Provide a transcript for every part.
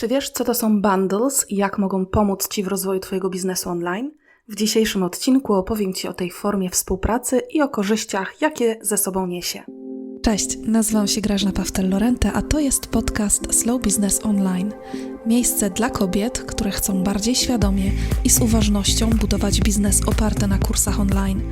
Czy wiesz, co to są bundles i jak mogą pomóc Ci w rozwoju Twojego biznesu online? W dzisiejszym odcinku opowiem Ci o tej formie współpracy i o korzyściach, jakie ze sobą niesie. Cześć, nazywam się Grażna Pawtel-Lorente, a to jest podcast Slow Business Online. Miejsce dla kobiet, które chcą bardziej świadomie i z uważnością budować biznes oparty na kursach online.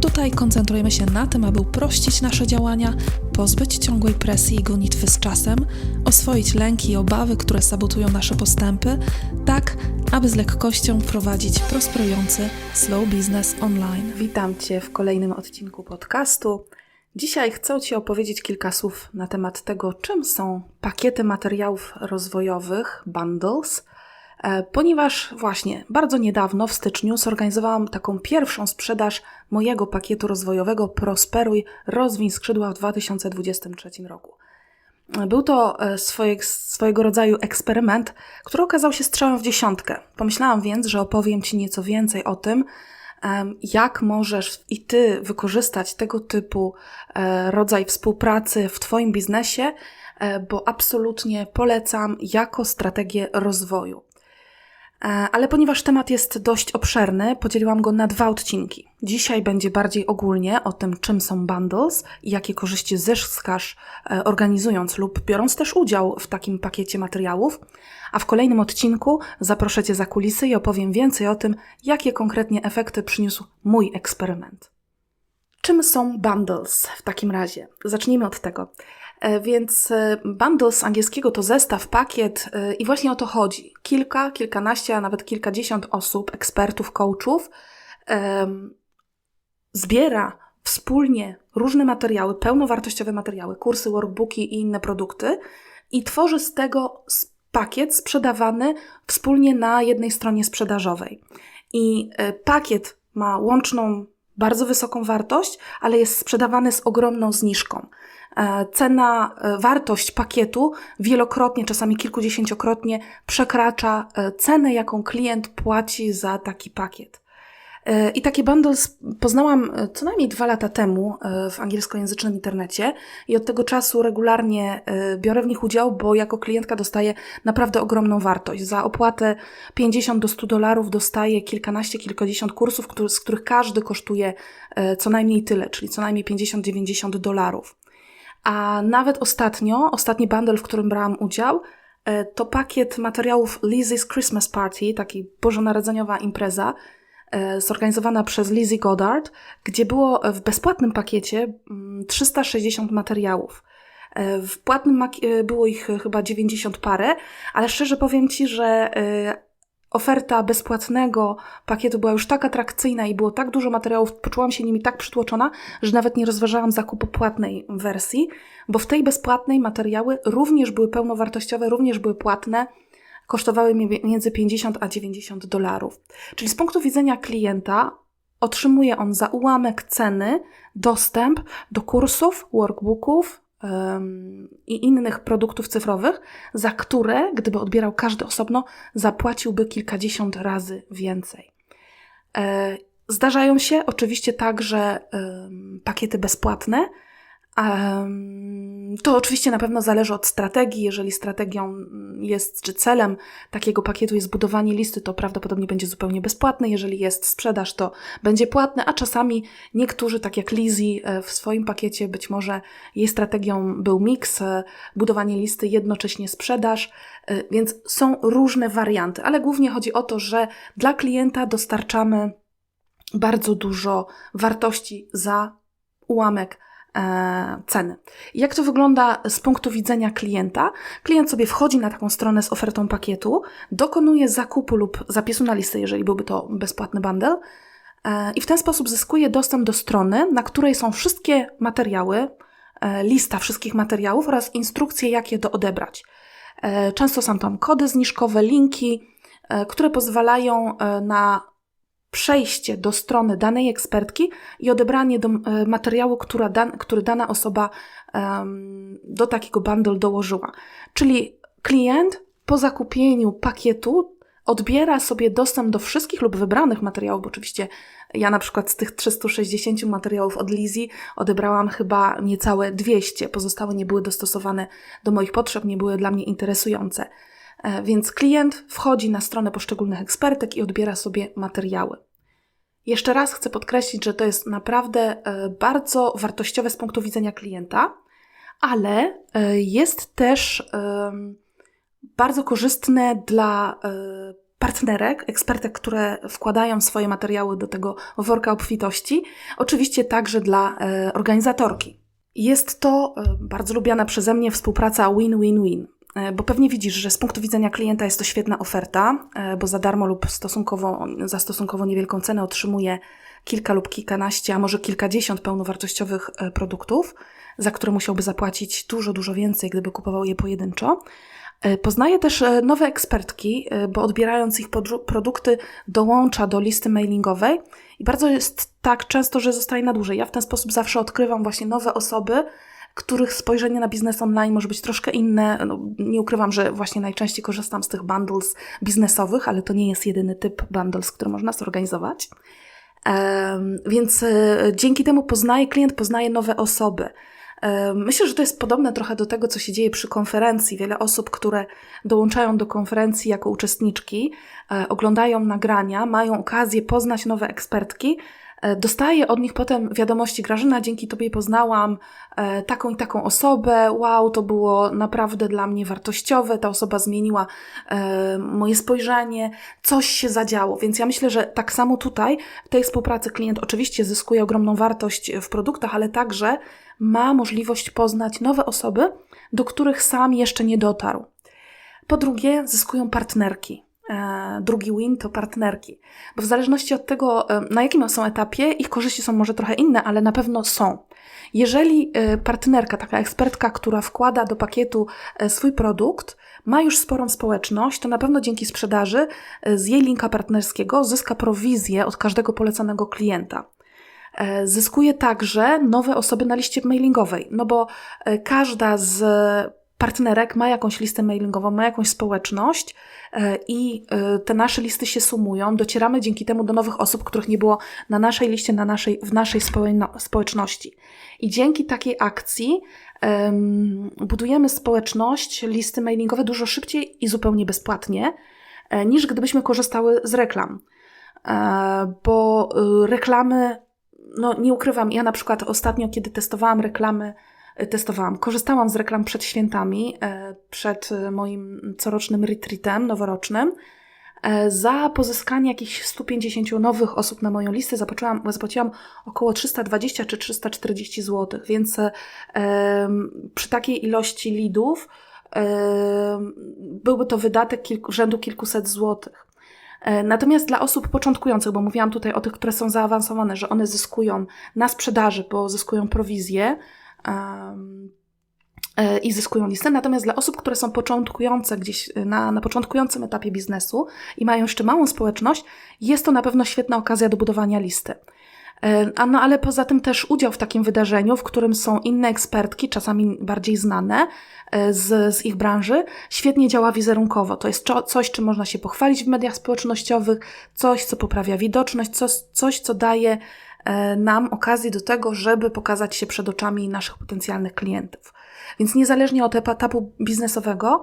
Tutaj koncentrujemy się na tym, aby uprościć nasze działania, pozbyć ciągłej presji i gonitwy z czasem, oswoić lęki i obawy, które sabotują nasze postępy, tak aby z lekkością prowadzić prosperujący slow business online. Witam Cię w kolejnym odcinku podcastu. Dzisiaj chcę Ci opowiedzieć kilka słów na temat tego, czym są pakiety materiałów rozwojowych, bundles, e, ponieważ właśnie bardzo niedawno, w styczniu, zorganizowałam taką pierwszą sprzedaż mojego pakietu rozwojowego Prosperuj, rozwiń skrzydła w 2023 roku. Był to e, swoje, swojego rodzaju eksperyment, który okazał się strzałem w dziesiątkę. Pomyślałam więc, że opowiem Ci nieco więcej o tym, jak możesz i Ty wykorzystać tego typu e, rodzaj współpracy w Twoim biznesie, e, bo absolutnie polecam jako strategię rozwoju. E, ale ponieważ temat jest dość obszerny, podzieliłam go na dwa odcinki. Dzisiaj będzie bardziej ogólnie o tym, czym są bundles i jakie korzyści zyskasz organizując lub biorąc też udział w takim pakiecie materiałów. A w kolejnym odcinku zaproszę Cię za kulisy i opowiem więcej o tym, jakie konkretnie efekty przyniósł mój eksperyment. Czym są bundles w takim razie? Zacznijmy od tego. Więc bundles z angielskiego to zestaw, pakiet i właśnie o to chodzi. Kilka, kilkanaście, a nawet kilkadziesiąt osób, ekspertów, coachów zbiera wspólnie różne materiały, pełnowartościowe materiały, kursy, workbooki i inne produkty i tworzy z tego pakiet sprzedawany wspólnie na jednej stronie sprzedażowej. I pakiet ma łączną bardzo wysoką wartość, ale jest sprzedawany z ogromną zniżką. Cena, wartość pakietu wielokrotnie, czasami kilkudziesięciokrotnie przekracza cenę, jaką klient płaci za taki pakiet. I takie bundles poznałam e, co najmniej dwa lata temu e, w angielskojęzycznym internecie i od tego czasu regularnie e, biorę w nich udział, bo jako klientka dostaję naprawdę ogromną wartość. Za opłatę 50 do 100 dolarów dostaję kilkanaście, kilkadziesiąt kursów, z których każdy kosztuje co najmniej tyle, czyli co najmniej 50-90 dolarów. A nawet ostatnio, ostatni bundle, w którym brałam udział, to pakiet materiałów Lizzie's Christmas Party, taki bożonarodzeniowa impreza, zorganizowana przez Lizzie Goddard, gdzie było w bezpłatnym pakiecie 360 materiałów. W płatnym było ich chyba 90 parę, ale szczerze powiem Ci, że oferta bezpłatnego pakietu była już tak atrakcyjna i było tak dużo materiałów, poczułam się nimi tak przytłoczona, że nawet nie rozważałam zakupu płatnej wersji, bo w tej bezpłatnej materiały również były pełnowartościowe, również były płatne kosztowały między 50 a 90 dolarów. Czyli z punktu widzenia klienta otrzymuje on za ułamek ceny dostęp do kursów, workbooków um, i innych produktów cyfrowych, za które, gdyby odbierał każdy osobno, zapłaciłby kilkadziesiąt razy więcej. E, zdarzają się oczywiście także um, pakiety bezpłatne, to oczywiście na pewno zależy od strategii. Jeżeli strategią jest, czy celem takiego pakietu jest budowanie listy, to prawdopodobnie będzie zupełnie bezpłatny. Jeżeli jest sprzedaż, to będzie płatny, a czasami niektórzy, tak jak Lizzie e, w swoim pakiecie, być może jej strategią był miks, e, budowanie listy, jednocześnie sprzedaż, e, więc są różne warianty, ale głównie chodzi o to, że dla klienta dostarczamy bardzo dużo wartości za ułamek ceny. Jak to wygląda z punktu widzenia klienta? Klient sobie wchodzi na taką stronę z ofertą pakietu, dokonuje zakupu lub zapisu na listę, jeżeli byłby to bezpłatny bundle, e, i w ten sposób zyskuje dostęp do strony, na której są wszystkie materiały, e, lista wszystkich materiałów oraz instrukcje, jak je do odebrać. Często są tam kody zniżkowe, linki, które pozwalają na przejście do strony danej ekspertki i odebranie do, e, materiału, która dan, który dana osoba um, do takiego bundle dołożyła. Czyli klient po zakupieniu pakietu odbiera sobie dostęp do wszystkich lub wybranych materiałów, bo oczywiście ja na przykład z tych 360 materiałów od Lizzy odebrałam chyba niecałe 200, pozostałe nie były dostosowane do moich potrzeb, nie były dla mnie interesujące. E, Więc klient wchodzi na stronę poszczególnych ekspertek i odbiera sobie materiały. Jeszcze raz chcę podkreślić, że to jest naprawdę e, bardzo wartościowe z punktu widzenia klienta, ale e, jest też bardzo korzystne dla partnerek, ekspertek, które wkładają swoje materiały do tego worka obfitości, oczywiście także dla organizatorki. Jest to bardzo lubiana przeze mnie współpraca win-win-win. E, Bo pewnie widzisz, że z punktu widzenia klienta jest to świetna oferta, e, bo za darmo lub stosunkowo, za stosunkowo niewielką cenę otrzymuje kilka lub kilkanaście, a może kilkadziesiąt pełnowartościowych e, produktów, za które musiałby zapłacić dużo, dużo więcej, gdyby kupował je pojedynczo. Poznaje też nowe ekspertki, bo odbierając ich produkty dołącza do listy mailingowej i bardzo jest tak często, że zostaje na dłużej. Ja w ten sposób zawsze odkrywam właśnie nowe osoby, których spojrzenie na biznes online może być troszkę inne. No, nie ukrywam, że właśnie najczęściej korzystam z tych bundles biznesowych, ale to nie jest jedyny typ bundles, który można zorganizować. Więc e, dzięki temu poznaje, klient poznaje nowe osoby. Myślę, że to jest podobne trochę do tego, co się dzieje przy konferencji. Wiele osób, które dołączają do konferencji jako uczestniczki, e, oglądają nagrania, mają okazję poznać nowe ekspertki, e, dostaje od nich potem wiadomości, Grażyna, dzięki Tobie poznałam e, taką i taką osobę, wow, to było naprawdę dla mnie wartościowe, ta osoba zmieniła e, moje spojrzenie, coś się zadziało, więc ja myślę, że tak samo tutaj, w tej współpracy klient oczywiście zyskuje ogromną wartość w produktach, ale także ma możliwość poznać nowe osoby, do których sam jeszcze nie dotarł. Po drugie, zyskują partnerki. E, Drugi win to partnerki, bo w zależności od tego, e, na jakim są etapie, ich korzyści są może trochę inne, ale na pewno są. Jeżeli e, partnerka, taka ekspertka, która wkłada do pakietu swój produkt, ma już sporą społeczność, to na pewno dzięki sprzedaży z jej linka partnerskiego zyska prowizję od każdego polecanego klienta. Zyskuje także nowe osoby na liście mailingowej, no bo każda z partnerek ma jakąś listę mailingową, ma jakąś społeczność e, i e, te nasze listy się sumują. Docieramy dzięki temu do nowych osób, których nie było na naszej liście, na naszej, w naszej społeczno- społeczności. I dzięki takiej akcji em, budujemy społeczność, listy mailingowe dużo szybciej i zupełnie bezpłatnie, e, niż gdybyśmy korzystały z reklam. Bo reklamy no nie ukrywam, ja na przykład ostatnio, kiedy testowałam reklamy, testowałam, korzystałam z reklam przed świętami, e, przed moim corocznym retreatem noworocznym. E, Za pozyskanie jakichś 150 nowych osób na moją listę zapłaciłam, zapłaciłam około 320 czy 340 zł, więc e, przy takiej ilości lidów byłby to wydatek kilku, rzędu kilkuset złotych. Natomiast dla osób początkujących, bo mówiłam tutaj o tych, które są zaawansowane, że one zyskują na sprzedaży, bo zyskują prowizję i zyskują listę. Natomiast dla osób, które są początkujące gdzieś na, na początkującym etapie biznesu i mają jeszcze małą społeczność, jest to na pewno świetna okazja do budowania listy. E, A no ale poza tym też udział w takim wydarzeniu, w którym są inne ekspertki, czasami bardziej znane e, z, z ich branży, świetnie działa wizerunkowo. To jest coś, czym można się pochwalić w mediach społecznościowych, coś, co poprawia widoczność, coś, coś co daje e, nam okazję do tego, żeby pokazać się przed oczami naszych potencjalnych klientów. Więc niezależnie od etapu biznesowego,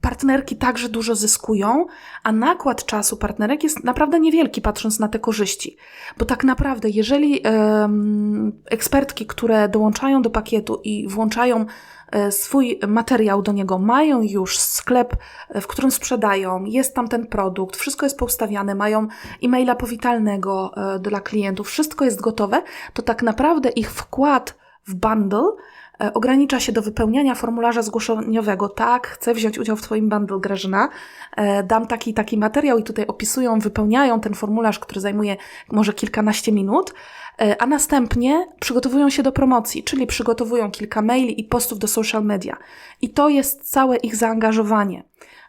partnerki także dużo zyskują, a nakład czasu partnerek jest naprawdę niewielki, patrząc na te korzyści. Bo tak naprawdę, jeżeli ekspertki, które dołączają do pakietu i włączają e, swój materiał do niego, mają już sklep, e, w którym sprzedają, jest tam ten produkt, wszystko jest poustawiane, mają e-maila powitalnego e, dla klientów, wszystko jest gotowe, to tak naprawdę ich wkład w bundle ogranicza się do wypełniania formularza zgłoszeniowego. Tak, chcę wziąć udział w Twoim bundle, Grażyna. E, Dam taki taki materiał i tutaj opisują, wypełniają ten formularz, który zajmuje może kilkanaście minut, e, a następnie przygotowują się do promocji, czyli przygotowują kilka maili i postów do social media. I to jest całe ich zaangażowanie.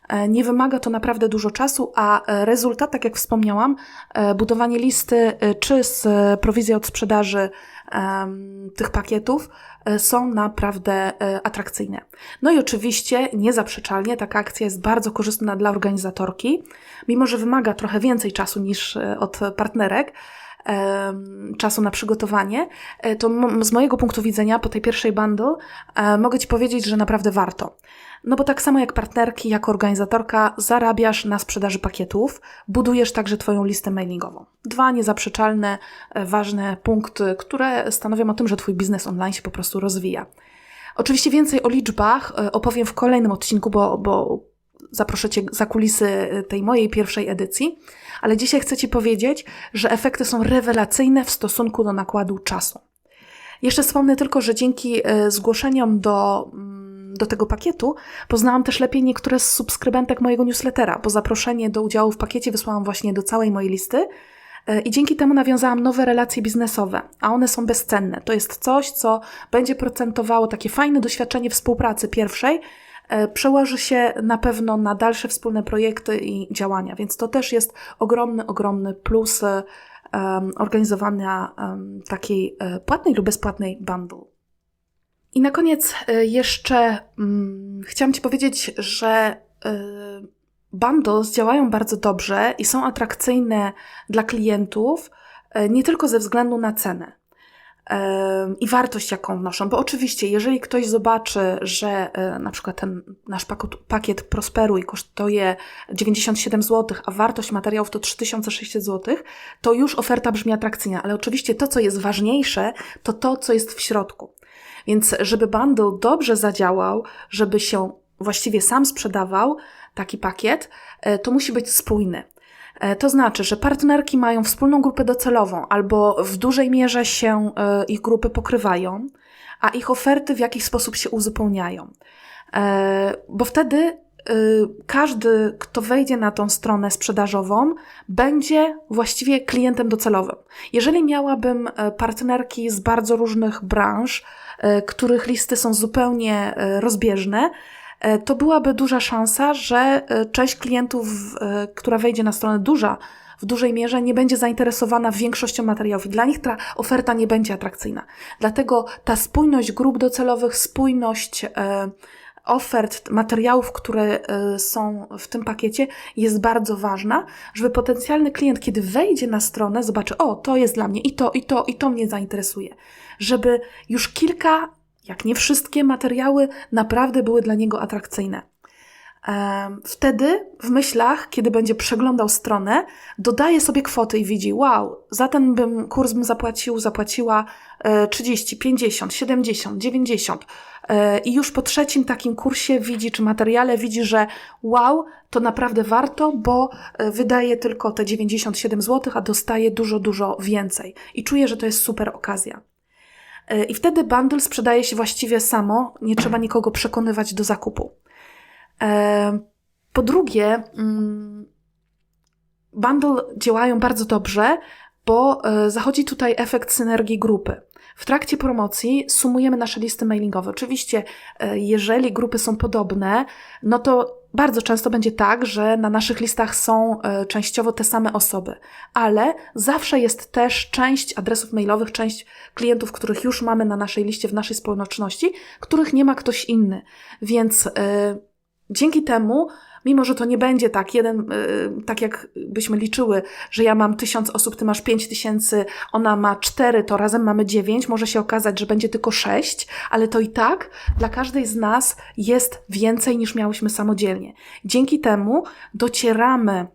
E, Nie wymaga to naprawdę dużo czasu, a e, rezultat, tak jak wspomniałam, e, budowanie listy e, czy z e, prowizji od sprzedaży tych pakietów e, są naprawdę e, atrakcyjne. No i oczywiście, niezaprzeczalnie, taka akcja jest bardzo korzystna dla organizatorki, mimo że wymaga trochę więcej czasu niż e, od partnerek, czasu na przygotowanie, e, to z mojego punktu widzenia po tej pierwszej bundle mogę Ci powiedzieć, że naprawdę warto. No bo tak samo jak partnerki, jako organizatorka zarabiasz na sprzedaży pakietów, budujesz także Twoją listę mailingową. Dwa niezaprzeczalne, e, ważne punkty, które stanowią o tym, że Twój biznes online się po prostu rozwija. Oczywiście więcej o liczbach e, opowiem w kolejnym odcinku, bo, bo zaproszę Cię za kulisy e, tej mojej pierwszej edycji, ale dzisiaj chcę Ci powiedzieć, że efekty są rewelacyjne w stosunku do nakładu czasu. Jeszcze wspomnę tylko, że dzięki e, zgłoszeniom do, mm, do tego pakietu poznałam też lepiej niektóre z subskrybentek mojego newslettera, bo zaproszenie do udziału w pakiecie wysłałam właśnie do całej mojej listy e, i dzięki temu nawiązałam nowe relacje biznesowe, a one są bezcenne. To jest coś, co będzie procentowało takie fajne doświadczenie współpracy pierwszej, przełoży się na pewno na dalsze wspólne projekty i działania, więc to też jest ogromny, ogromny plus e, organizowania takiej e, płatnej lub bezpłatnej bundle. I na koniec e, jeszcze mm, chciałam Ci powiedzieć, że e, bundles działają bardzo dobrze i są atrakcyjne dla klientów e, nie tylko ze względu na cenę i wartość, jaką wnoszą. Bo oczywiście, jeżeli ktoś zobaczy, że e, na przykład ten nasz pakiet, Prosperuj kosztuje 97 zł, a wartość materiałów to 3600 zł, to już oferta brzmi atrakcyjnie. Ale oczywiście to, co jest ważniejsze, to to, co jest w środku. Więc żeby bundle dobrze zadziałał, żeby się właściwie sam sprzedawał, taki pakiet, e, to musi być spójny. E, To znaczy, że partnerki mają wspólną grupę docelową albo w dużej mierze się e, ich grupy pokrywają, a ich oferty w jakiś sposób się uzupełniają. E, Bo wtedy każdy, kto wejdzie na tą stronę sprzedażową, będzie właściwie klientem docelowym. Jeżeli miałabym partnerki z bardzo różnych branż, których listy są zupełnie rozbieżne, to byłaby duża szansa, że e, część klientów, e, która wejdzie na stronę duża, w dużej mierze nie będzie zainteresowana większością materiałów i dla nich ta oferta nie będzie atrakcyjna. Dlatego ta spójność grup docelowych, spójność e, ofert, materiałów, które e, są w tym pakiecie jest bardzo ważna, żeby potencjalny klient, kiedy wejdzie na stronę, zobaczy, o, to jest dla mnie i to, i to, i to mnie zainteresuje. Żeby już kilka, jak nie wszystkie materiały naprawdę były dla niego atrakcyjne. Wtedy w myślach, kiedy będzie przeglądał stronę, dodaje sobie kwoty i widzi, wow, za ten bym, kurs bym zapłacił, zapłaciła e, 30, 50, 70, 90. E, I już po trzecim takim kursie widzi, czy materiale widzi, że wow, to naprawdę warto, bo e, wydaje tylko te 97 zł, a dostaje dużo, dużo więcej. I czuje, że to jest super okazja. E, I wtedy bundle sprzedaje się właściwie samo, nie trzeba nikogo przekonywać do zakupu. E, Po drugie, mm, bundle działają bardzo dobrze, bo e, zachodzi tutaj efekt synergii grupy. W trakcie promocji sumujemy nasze listy mailingowe. Oczywiście, jeżeli grupy są podobne, no to bardzo często będzie tak, że na naszych listach są e, częściowo te same osoby, ale zawsze jest też część adresów mailowych, część klientów, których już mamy na naszej liście w naszej społeczności, których nie ma ktoś inny. Więc e, dzięki temu Mimo, że to nie będzie tak, jeden, y, tak jak byśmy liczyły, że ja mam tysiąc osób, ty masz pięć tysięcy, ona ma cztery, to razem mamy dziewięć, może się okazać, że będzie tylko sześć, ale to i tak dla każdej z nas jest więcej niż miałyśmy samodzielnie. Dzięki temu docieramy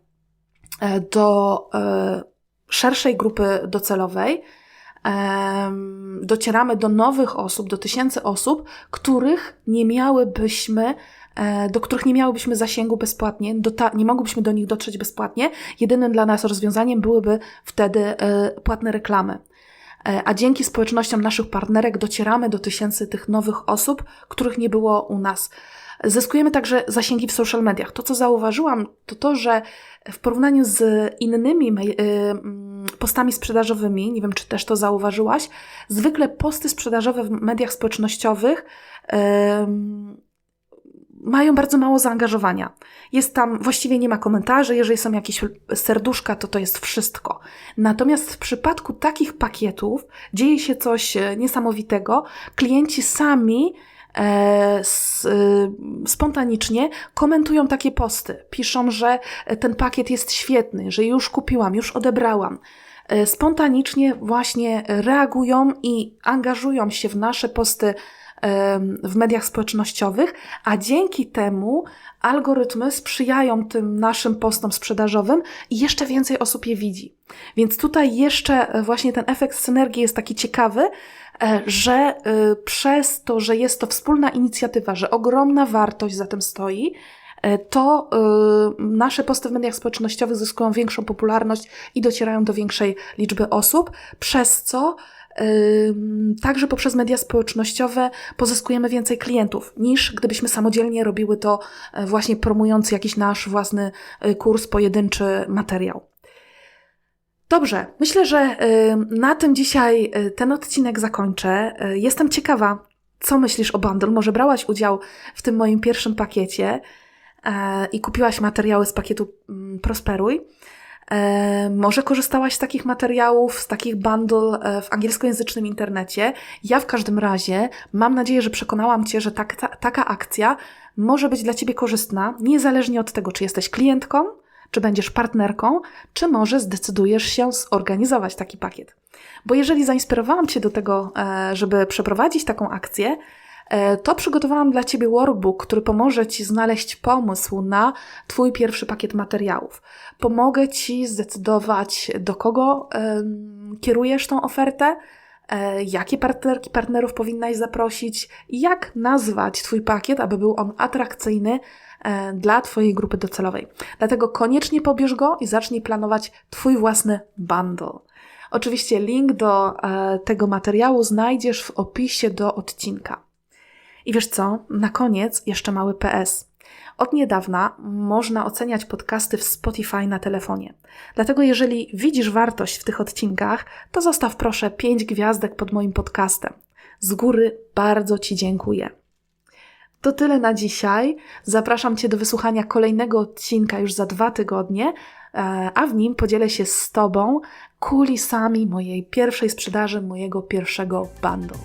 e, do e, szerszej grupy docelowej, docieramy do nowych osób, do tysięcy osób, których nie miałybyśmy do których nie miałybyśmy zasięgu bezpłatnie, nie mogłybyśmy do nich dotrzeć bezpłatnie. Jedynym dla nas rozwiązaniem byłyby wtedy e, płatne reklamy. E, A dzięki społecznościom naszych partnerek docieramy do tysięcy tych nowych osób, których nie było u nas. Zyskujemy także zasięgi w social mediach. To, co zauważyłam, to to, że w porównaniu z innymi mm, postami sprzedażowymi, nie wiem, czy też to zauważyłaś, zwykle posty sprzedażowe w mediach społecznościowych mają bardzo mało zaangażowania. Jest tam, właściwie nie ma komentarzy, jeżeli są jakieś serduszka, to to jest wszystko. Natomiast w przypadku takich pakietów dzieje się coś e, niesamowitego. Klienci sami e, s, e, spontanicznie komentują takie posty. Piszą, że ten pakiet jest świetny, że już kupiłam, już odebrałam. e, spontanicznie właśnie reagują i angażują się w nasze posty w mediach społecznościowych, a dzięki temu algorytmy sprzyjają tym naszym postom sprzedażowym i jeszcze więcej osób je widzi. Więc tutaj jeszcze e, właśnie ten efekt synergii jest taki ciekawy, e, że e, przez to, że jest to wspólna inicjatywa, że ogromna wartość za tym stoi, to nasze posty w mediach społecznościowych zyskują większą popularność i docierają do większej liczby osób, przez co Także poprzez media społecznościowe pozyskujemy więcej klientów niż gdybyśmy samodzielnie robiły to e, właśnie promując jakiś nasz własny e, kurs, pojedynczy materiał. Dobrze, myślę, że na tym dzisiaj e, ten odcinek zakończę. Jestem ciekawa, co myślisz o bundle. Może brałaś udział w tym moim pierwszym pakiecie i kupiłaś materiały z pakietu mm, Prosperuj. E, może korzystałaś z takich materiałów, z takich bundle e, w angielskojęzycznym internecie. Ja w każdym razie mam nadzieję, że przekonałam Cię, że tak, ta, taka akcja może być dla Ciebie korzystna, niezależnie od tego, czy jesteś klientką, czy będziesz partnerką, czy może zdecydujesz się zorganizować taki pakiet. Bo jeżeli zainspirowałam Cię do tego, e, żeby przeprowadzić taką akcję, to przygotowałam dla Ciebie workbook, który pomoże Ci znaleźć pomysł na Twój pierwszy pakiet materiałów. Pomogę Ci zdecydować, do kogo kierujesz tą ofertę, e, jakie partnerki, partnerów powinnaś zaprosić, jak nazwać Twój pakiet, aby był on atrakcyjny e, dla Twojej grupy docelowej. Dlatego koniecznie pobierz go i zacznij planować Twój własny bundle. Oczywiście link do e, tego materiału znajdziesz w opisie do odcinka. I wiesz co? Na koniec jeszcze mały PS. Od niedawna można oceniać podcasty w Spotify na telefonie. Dlatego jeżeli widzisz wartość w tych odcinkach, to zostaw proszę 5 gwiazdek pod moim podcastem. Z góry bardzo Ci dziękuję. To tyle na dzisiaj. Zapraszam Cię do wysłuchania kolejnego odcinka już za dwa tygodnie, e, a w nim podzielę się z Tobą kulisami mojej pierwszej sprzedaży, mojego pierwszego bundle.